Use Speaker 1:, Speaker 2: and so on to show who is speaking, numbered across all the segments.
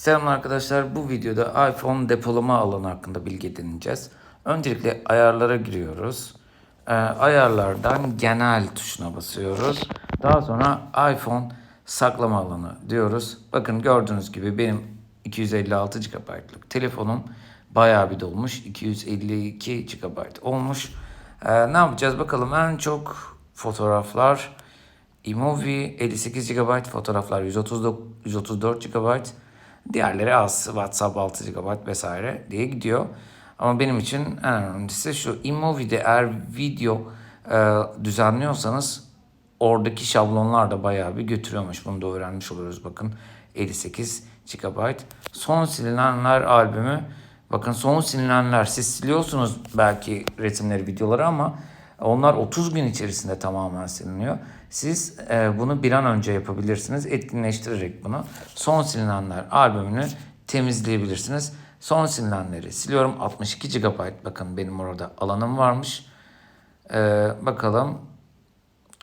Speaker 1: Selam arkadaşlar. Bu videoda iPhone depolama alanı hakkında bilgi edineceğiz. Öncelikle ayarlara giriyoruz. Ee, ayarlardan genel tuşuna basıyoruz. Daha sonra iPhone saklama alanı diyoruz. Bakın gördüğünüz gibi benim 256 GB'lık telefonum bayağı bir dolmuş. 252 GB olmuş. Ee, ne yapacağız bakalım en çok fotoğraflar iMovie 58 GB, fotoğraflar 139, 134 GB, diğerleri az, WhatsApp 6 GB vesaire diye gidiyor. Ama benim için en önemlisi şu iMovie'de eğer video e, düzenliyorsanız oradaki şablonlar da bayağı bir götürüyormuş. Bunu da öğrenmiş oluyoruz bakın 58 GB. Son silinenler albümü bakın son silinenler siz siliyorsunuz belki resimleri videoları ama onlar 30 gün içerisinde tamamen siliniyor. Siz e, bunu bir an önce yapabilirsiniz. Etkinleştirerek bunu. Son silinenler albümünü temizleyebilirsiniz. Son silinenleri siliyorum. 62 GB bakın benim orada alanım varmış. E, bakalım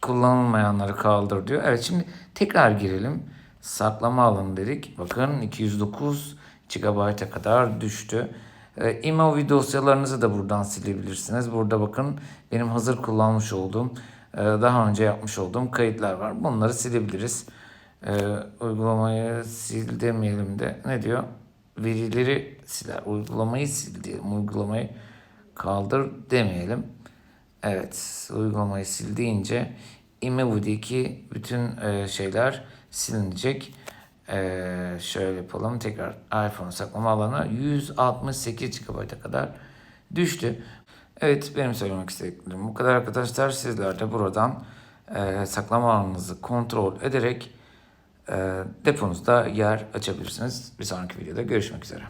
Speaker 1: kullanılmayanları kaldır diyor. Evet şimdi tekrar girelim. Saklama alanı dedik. Bakın 209 GB'a kadar düştü. E, iMovie dosyalarınızı da buradan silebilirsiniz. Burada bakın benim hazır kullanmış olduğum, e, daha önce yapmış olduğum kayıtlar var. Bunları silebiliriz. E, uygulamayı sil demeyelim de ne diyor? Verileri siler. Uygulamayı sil diyelim. Uygulamayı kaldır demeyelim. Evet, uygulamayı sil deyince iMovie'deki bütün e, şeyler silinecek. E, şöyle yapalım. Tekrar iPhone saklama alanı 168 GB'a kadar düştü. Evet, benim söylemek istediklerim bu kadar arkadaşlar. Sizler de buradan e, saklama alanınızı kontrol ederek e, deponuzda yer açabilirsiniz. Bir sonraki videoda görüşmek üzere.